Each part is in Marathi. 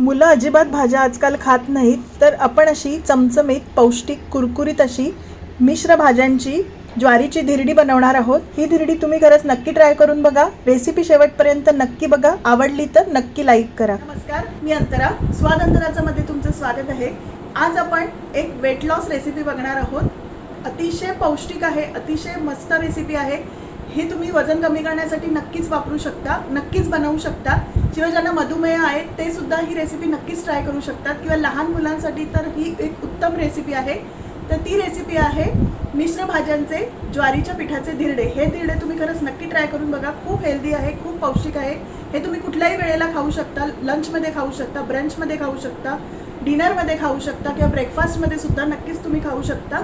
मुलं अजिबात भाज्या आजकाल खात नाहीत तर आपण अशी चमचमीत पौष्टिक कुरकुरीत अशी मिश्र भाज्यांची ज्वारीची धिरडी बनवणार आहोत. ही धिरडी तुम्ही खरंच नक्की ट्राय करून बघा. रेसिपी शेवटपर्यंत नक्की बघा. आवडली तर नक्की लाईक करा. नमस्कार मी अंतरा. स्वाद अंतराचं मध्ये तुमचं स्वागत आहे. आज आपण एक वेट लॉस रेसिपी बघणार आहोत. अतिशय पौष्टिक आहे अतिशय मस्त रेसिपी आहे. हे तुम्ही वजन कमी करण्यासाठी नक्कीच वापरू शकता नक्कीच बनवू शकता. किंवा ज्यांना मधुमेह आहे ते सुद्धा ही रेसिपी नक्कीच ट्राय करू शकतात. किंवा लहान मुलांसाठी तर ही एक उत्तम रेसिपी आहे. तर ती रेसिपी आहे मिश्र भाज्यांचे ज्वारीच्या पिठाचे धिरडे. हे धिरडे तुम्ही खरंच नक्की ट्राय करून बघा. खूप हेल्दी आहे खूप पौष्टिक आहे. हे तुम्ही कुठल्याही वेळेला खाऊ शकता. लंचमध्ये खाऊ शकता ब्रंचमध्ये खाऊ शकता डिनरमध्ये खाऊ शकता किंवा ब्रेकफास्टमध्ये सुद्धा नक्कीच तुम्ही खाऊ शकता.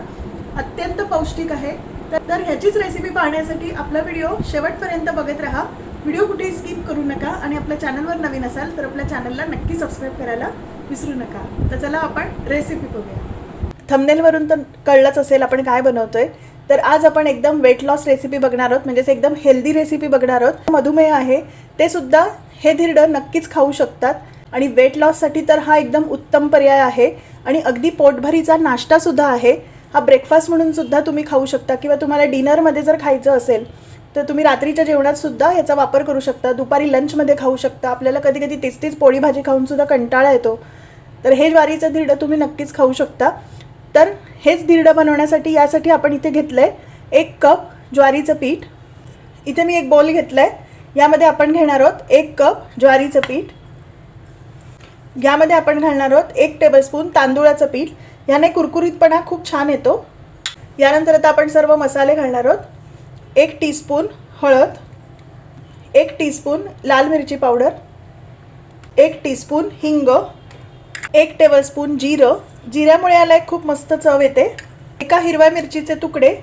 अत्यंत पौष्टिक आहे. तर तर ह्याचीच रेसिपी पाहण्यासाठी आपला व्हिडिओ शेवटपर्यंत बघत राहा. व्हिडिओ कुठेही स्किप करू नका आणि आपल्या चॅनलवर नवीन असाल तर आपल्या चॅनलला नक्की सबस्क्राईब करायला विसरू नका. तर चला आपण रेसिपी बघूया. थमनेलवरून तर कळलंच असेल आपण काय बनवतोय. तर आज आपण एकदम वेट लॉस रेसिपी बघणार आहोत म्हणजेच एकदम हेल्दी रेसिपी बघणार आहोत. मधुमेह आहे ते सुद्धा हे धिरडं नक्कीच खाऊ शकतात. आणि वेट लॉससाठी तर हा एकदम उत्तम पर्याय आहे. आणि अगदी पोटभरीचा नाश्ता सुद्धा आहे. हा ब्रेकफास्ट म्हणून सुद्धा तुम्ही खाऊ शकता किंवा तुम्हाला डिनरमध्ये जर खायचं असेल तर तुम्ही रात्रीच्या जेवणात सुद्धा याचा वापर करू शकता. दुपारी लंचमध्ये खाऊ शकता. आपल्याला कधी कधी तीच तीच पोळी भाजी खाऊन सुद्धा कंटाळा येतो. तर हे ज्वारीचं धिरडं तुम्ही नक्कीच खाऊ शकता. तर हेच धिरडं बनवण्यासाठी यासाठी आपण इथे घेतलं आहे एक कप ज्वारीचं पीठ. इथे मी एक बोल घेतलं आहे यामध्ये आपण घेणार आहोत एक कप ज्वारीचं पीठ. यामध्ये आपण घालणार आहोत एक टेबलस्पून तांदूळाचं पीठ. याने कुरकुरीतपणा खूप छान येतो. यानंतर आता आपण सर्व मसाले घालणार आहोत. एक टीस्पून हळद एक टीस्पून लाल मिरची पावडर एक टीस्पून हिंग एक टेबलस्पून जिरं. जिऱ्यामुळे याला एक खूप मस्त चव येते. एका हिरव्या मिरचीचे तुकडे.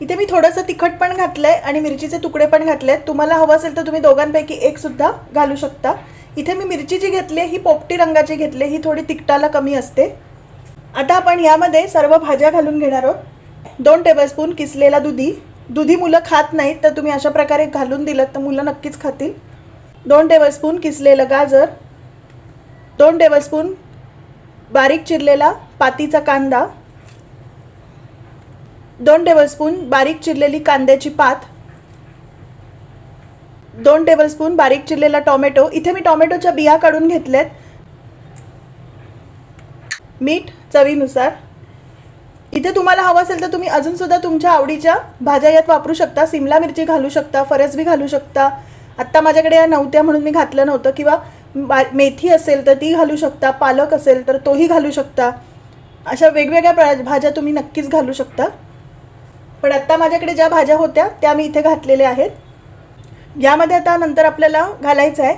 इथे मी थोडंसं तिखट पण घातलं आहे आणि मिरचीचे तुकडे पण घातले आहेत तुम्हाला हवं असेल तर तुम्ही दोघांपैकी एकसुद्धा घालू शकता. इथे मी मिरची जी घेतली आहे, ही पोपटी रंगाची घेतली ही थोडी तिखटाला कमी असते. आता आपण यामध्ये सर्व भाज्या घालून घेणार आहोत. दोन टेबलस्पून किसलेला दुधी. दुधी मुलं खात नाहीत तर तुम्ही अशा प्रकारे घालून दिलं तर मुलं नक्कीच खातील. दोन टेबलस्पून किसलेलं गाजर. दोन टेबलस्पून बारीक चिरलेला पातीचा कांदा. दोन टेबलस्पून बारीक चिरलेली कांद्याची पात. दोन टेबलस्पून बारीक चिरलेला टोमॅटो. इथे मी टोमॅटोच्या बिया काढून घेतल्यात. मीठ चवीनुसार. इथे तुम्हाला हवं असेल तर तुम्ही अजूनसुद्धा तुमच्या आवडीच्या भाज्या यात वापरू शकता. सिमला मिरची घालू शकता फरसबी घालू शकता. आत्ता माझ्याकडे या नव्हत्या म्हणून मी घातलं नव्हतं. किंवा मेथी असेल तर ती घालू शकता. पालक असेल तर तोही घालू शकता. अशा वेगवेगळ्या भाज्या तुम्ही नक्कीच घालू शकता. पण आत्ता माझ्याकडे ज्या भाज्या होत्या त्या मी इथे घातलेल्या आहेत. यामध्ये आता नंतर आपल्याला घालायचं आहे.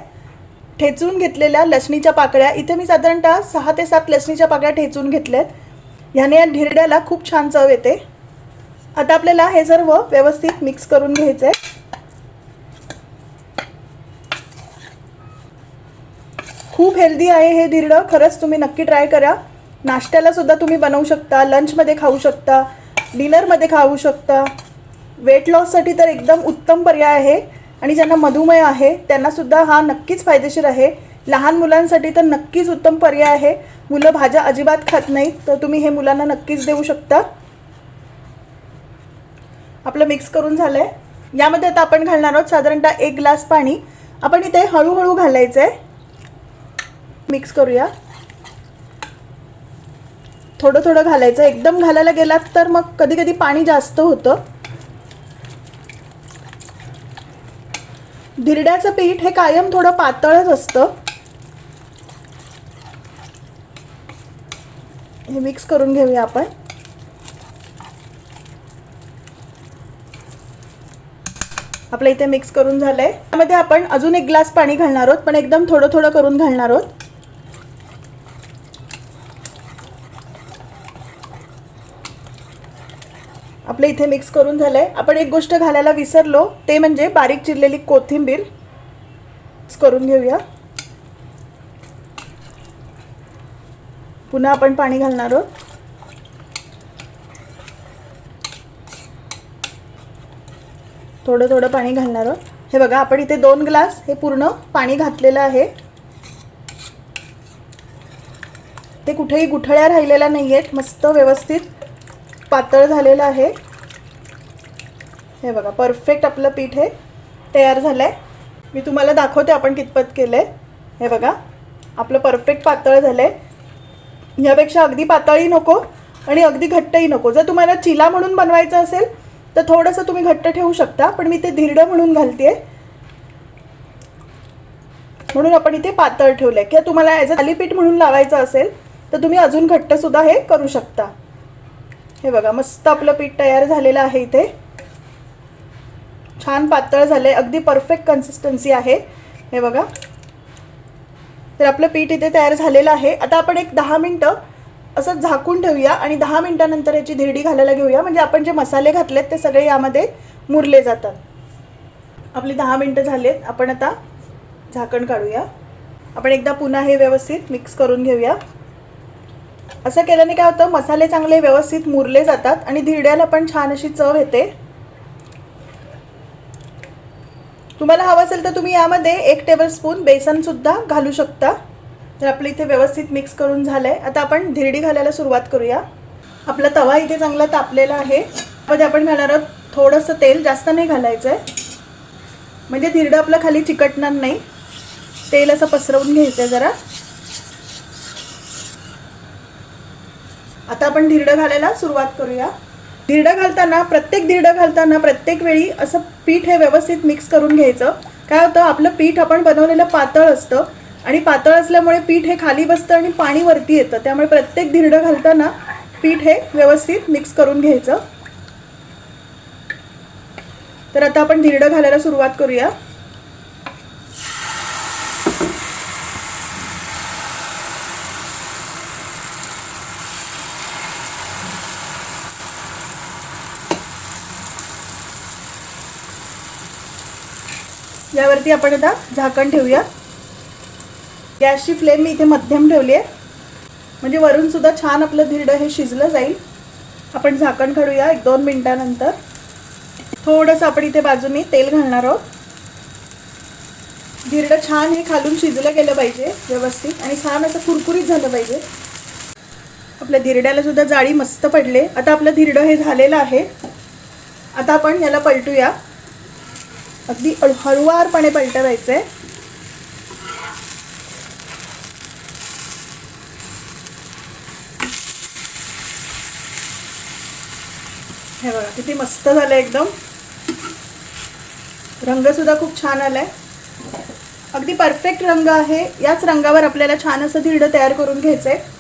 ठेचून घेतलेल्या लसणीच्या पाकळ्या इथे मी साधारणतः सहा ते सात लसणीच्या पाकळ्या ठेचून घेतल्यात. ह्याने या धिरड्याला खूप छान चव येते. आता आपल्याला हे सर्व व्यवस्थित मिक्स करून घ्यायचं आहे खूप हेल्दी आहे हे धिरडं खरंच तुम्ही नक्की ट्राय करा. नाश्त्याला सुद्धा तुम्ही बनवू शकता लंचमध्ये खाऊ शकता डिनरमध्ये खाऊ शकता. वेट लॉससाठी तर एकदम उत्तम पर्याय आहे. आणि ज्यांना मधुमेह आहे त्यांना सुद्धा हा नक्कीच फायदेशीर आहे. लहान मुलांसाठी तर नक्कीच उत्तम पर्याय आहे. मुलं भाज्या अजिबात खात नाहीत तर तुम्ही हे मुलांना नक्कीच देऊ शकता. आपलं मिक्स करून झालं आहे यामध्ये आता आपण घालणार आहोत साधारणतः एक ग्लास पाणी. आपण इथे हळूहळू घालायचं आहे मिक्स करूया. थोडं थोडं घालायचं. एकदम घालायला गेलात तर मग कधी कधी पाणी जास्त होतं. धिरड्याचं पीठ हे कायम थोडं पातळच असतं. हे मिक्स करून घेऊया आपण. आपलं इथे मिक्स करून झालंय. त्यामध्ये आपण अजून एक ग्लास पाणी घालणार आहोत पण एकदम थोडं थोडं करून घालणार आहोत. आपलं इथे मिक्स करून झालंय. आपण एक गोष्ट घालायला विसरलो ते म्हणजे बारीक चिरलेली कोथिंबीर. मिक्स करून घेऊया. पुन्हा आपण पाणी घालणार आहोत. थोडं थोडं पाणी घालणार आहोत. हे बघा आपण इथे दोन ग्लास हे पूर्ण पाणी घातलेलं आहे. ते कुठेही गुठळ्या राहिलेल्या नाही आहेत मस्त व्यवस्थित. पातळ झालेलं आहे. हे बघा परफेक्ट आपलं पीठ हे तयार झालं आहे मी तुम्हाला दाखवते आपण कितपत केलं आहे हे बघा आपलं परफेक्ट पातळ झालं आहे यापेक्षा अगदी पातळही नको आणि अगदी घट्टही नको. जर तुम्हाला चिला म्हणून बनवायचं असेल तर थोडंसं तुम्ही घट्ट ठेवू शकता पण मी ते धिरडं म्हणून घालते म्हणून आपण इथे पातळ ठेवलं आहे किंवा तुम्हाला ॲज अ थालीपीठ म्हणून लावायचं असेल तर तुम्ही अजून घट्टसुद्धा हे करू शकता. हे बघा मस्त आपलं पीठ तयार झालेलं आहे इथे. छान पातळ झालं आहे अगदी परफेक्ट कन्सिस्टन्सी आहे. हे बघा. तर आपलं पीठ इथे तयार झालेलं आहे. आता आपण एक दहा मिनटं असं झाकून ठेवूया आणि दहा मिनटानंतर याची धिरडी घालायला घेऊया. म्हणजे आपण जे मसाले घातलेत ते सगळे यामध्ये मुरले जातात. आपली दहा मिनटं झालेत. आपण आता झाकण काढूया. आपण एकदा पुन्हा हे व्यवस्थित मिक्स करून घेऊया. असं केल्याने काय होतं? मसाले चांगले व्यवस्थित मुरले जातात आणि धिरड्याला पण छान अशी चव येते. तुम्हाला हवं असेल तर तुम्ही यामध्ये एक टेबलस्पून बेसनसुद्धा घालू शकता. तर आपलं इथे व्यवस्थित मिक्स करून झालं आहे आता आपण धिरडी घालायला सुरुवात करूया. आपला तवा इथे चांगला तापलेला आहे. मध्ये आपण घालणार आहोत थोडंसं तेल जास्त नाही घालायचं आहे म्हणजे धिरडं आपलं खाली चिकटणार नाही. तेल असं पसरवून घ्यायचं आहे जरा. आता आपण धिरडं घालायला सुरुवात करूया. धिरडं घालताना प्रत्येक धिरडं घालताना प्रत्येक वेळी असं पीठ हे व्यवस्थित मिक्स करून घ्यायचं. काय होतं आपलं पीठ आपण बनवलेलं पातळ असतं आणि पातळ असल्यामुळे पीठ हे खाली बसतं आणि पाणी वरती येतं. त्यामुळे प्रत्येक धिरडं घालताना पीठ हे व्यवस्थित मिक्स करून घ्यायचं. तर आता आपण धिरडं घालायला सुरुवात करूया. त्यावरती आपण आता झाकण ठेवूया गॅसची फ्लेम मी इथे मध्यम ठेवली आहे म्हणजे वरून सुद्धा छान आपलं धिरडं हे शिजलं जाईल. आपण झाकण काढूया एक दोन मिनटानंतर. थोडंसं आपण इथे बाजूनी तेल घालणार आहोत. धिरडं छान हे खालून शिजलं गेलं पाहिजे व्यवस्थित आणि छान असं कुरकुरीत झालं पाहिजे. आपल्या धिरड्याला सुद्धा जाळी मस्त पडले. आता आपलं धिरडं हे झालेलं आहे. आता आपण याला पलटूया. अगदी हळुवारपणे पलटवायचं आहे हे बघा किती मस्त झालं एकदम. रंगसुद्धा खूप छान आलाय. अगदी परफेक्ट रंग आहे. याच रंगावर आपल्याला छान असं धिरडं तयार करून घ्यायचं आहे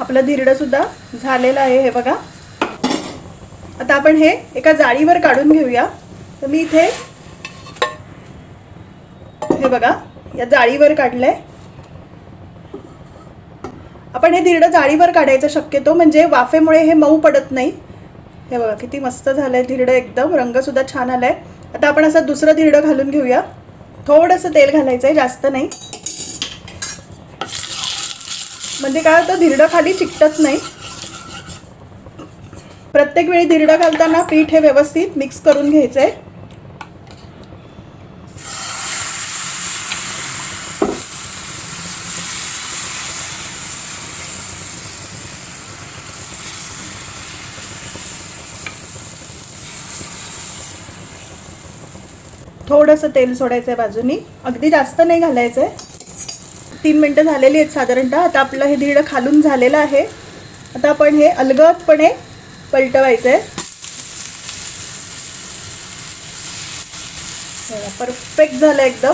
आपलं धिरडंसुद्धा झालेलं आहे हे बघा. आता आपण हे एका जाळीवर काढून घेऊया. तर मी इथे हे बघा या जाळीवर काढलंय आपण हे धिरडं जाळीवर काढायचं शक्यतो म्हणजे वाफेमुळे हे मऊ पडत नाही. हे बघा किती मस्त झालंय धिरडं एकदम रंगसुद्धा छान आलाय. आता आपण असं दुसरं धिरडं घालून घेऊया. थोडंसं तेल घालायचं आहे जास्त नाही. म्हणजे काय होतं धिरडं खाली चिकटत नाही. प्रत्येक वेळी धिरडं घालताना पीठ हे व्यवस्थित मिक्स करून घ्यायचं आहे थोडंसं तेल सोडायचं आहे बाजूनी. अगदी जास्त नाही घालायचं आहे तीन मिनटं झालेली आहेत साधारणतः. आता आपलं हे दीड खालून झालेलं आहे. आता आपण हे अलगदपणे पलटवायचं आहे परफेक्ट झालं एकदम.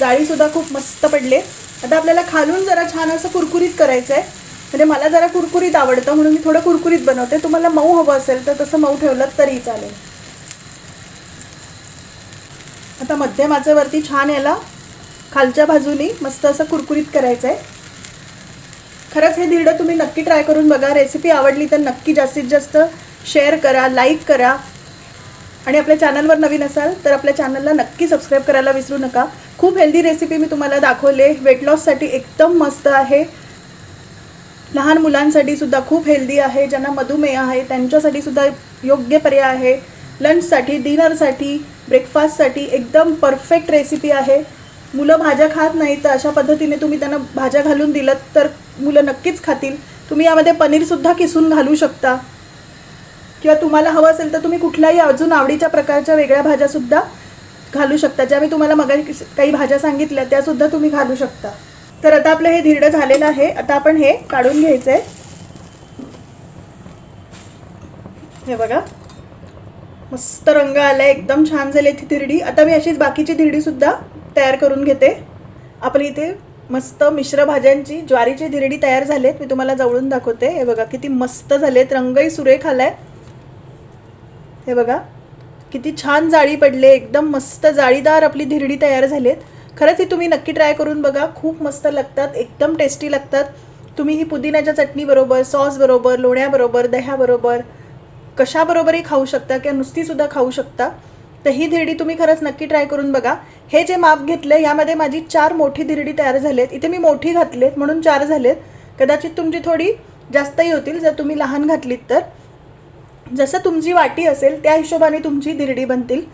जाळीसुद्धा खूप मस्त पडली. आता आपल्याला खालून जरा छान असं कुरकुरीत करायचं आहे म्हणजे मला जरा कुरकुरीत आवडतं म्हणून मी थोडं कुरकुरीत बनवते. तुम्हाला मऊ हवं असेल तर तसं मऊ ठेवलं तरी चालेल. आता मध्यमाचं वरती छान याला खालच्या बाजूनी मस्त असं कुरकुरीत करायचं आहे खरंच हे धिरडं तुम्ही नक्की ट्राय करून बघा. रेसिपी आवडली तर नक्की जास्तीत जास्त शेअर करा लाईक करा. आणि आपल्या चॅनलवर नवीन असाल तर आपल्या चॅनलला नक्की सबस्क्राईब करायला विसरू नका. खूप हेल्दी रेसिपी मी तुम्हाला दाखवले. वेट लॉससाठी एकदम मस्त आहे. लहान मुलांसाठी सुद्धा खूप हेल्दी आहे. ज्यांना मधुमेह आहे त्यांच्यासाठी सुद्धा योग्य पर्याय आहे. लंचसाठी डिनरसाठी ब्रेकफास्टसाठी एकदम परफेक्ट रेसिपी आहे. मुलं भाज्या खात नाही तर अशा पद्धतीने तुम्ही त्यांना भाज्या घालून दिलं तर मुलं नक्कीच खातील. तुम्ही यामध्ये पनीरसुद्धा किसून घालू शकता. किंवा तुम्हाला हवं असेल तर तुम्ही कुठल्याही अजून आवडीच्या प्रकारच्या वेगळ्या भाज्यासुद्धा घालू शकता. ज्या मी तुम्हाला मग काही भाज्या सांगितल्या त्यासुद्धा तुम्ही घालू शकता. तर आता आपलं हे धिरडं झालेलं आहे. आता आपण हे काढून घ्यायचं आहे हे बघा. मस्त रंग आलाय. एकदम छान झाली ती धिरडी. आता मी अशीच बाकीची धिरडी सुद्धा तयार करून घेते. आपली इथे मस्त मिश्र भाज्यांची ज्वारीची धिरडी तयार झालेत. मी तुम्हाला जवळून दाखवते. हे बघा किती मस्त झालेत. रंगही सुरेख आलाय. हे बघा किती छान जाळी पडले. एकदम मस्त जाळीदार आपली धिरडी तयार झालीत. खरंच ही तुम्ही नक्की ट्राय करून बघा. खूप मस्त लागतात. एकदम टेस्टी लागतात. तुम्ही ही पुदिन्याच्या चटणीबरोबर सॉसबरोबर लोण्याबरोबर दह्याबरोबर कशाबरोबरही खाऊ शकता किंवा नुसतीसुद्धा खाऊ शकता. तर ही धिरडी तुम्ही खरंच नक्की ट्राय करून बघा. हे जे माप घेतलं यामध्ये माझी चार मोठी धिरडी तयार झालेत. इथे मी मोठी घातलीत म्हणून चार झालेत. कदाचित तुमची थोडी जास्तही होतील जर तुम्ही लहान घातलीत तर. जसं तुमची वाटी असेल त्या हिशोबाने तुमची धिरडी बनतील.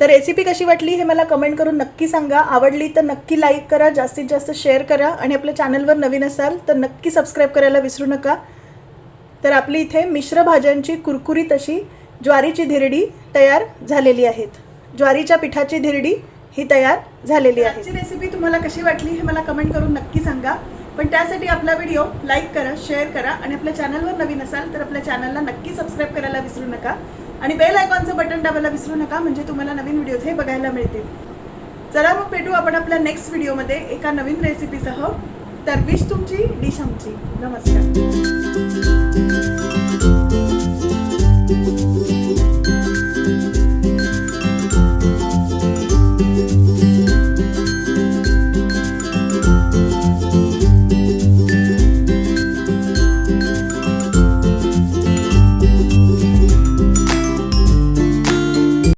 तर रेसिपी कशी वाटली हे मला कमेंट करून नक्की सांगा. आवडली तर नक्की लाईक करा जास्तीत जास्त शेअर करा. आणि आपल्या चॅनलवर नवीन असाल तर नक्की सबस्क्राईब करायला विसरू नका. तर आपली इथे मिश्र भाज्यांची कुरकुरीत अशी ज्वारीची धिरडी तयार झालेली आहेत. ज्वारीच्या पिठाची धिरडी ही तयार झालेली आहे. आजची रेसिपी तुम्हाला कशी वाटली हे मला कमेंट करून नक्की सांगा. पण त्यासाठी आपला व्हिडिओ लाईक करा शेअर करा आणि आपल्या चॅनलवर नवीन असाल तर आपल्या चॅनलला नक्की सबस्क्राईब करायला विसरू नका. आणि बेल आयकॉनचं बटन दाबायला विसरू नका म्हणजे तुम्हाला नवीन व्हिडिओज हे बघायला मिळतील. चला मग भेटू आपण आपल्या नेक्स्ट व्हिडिओमध्ये एका नवीन रेसिपीसह तर विश तुमची डिश आमची. नमस्कार.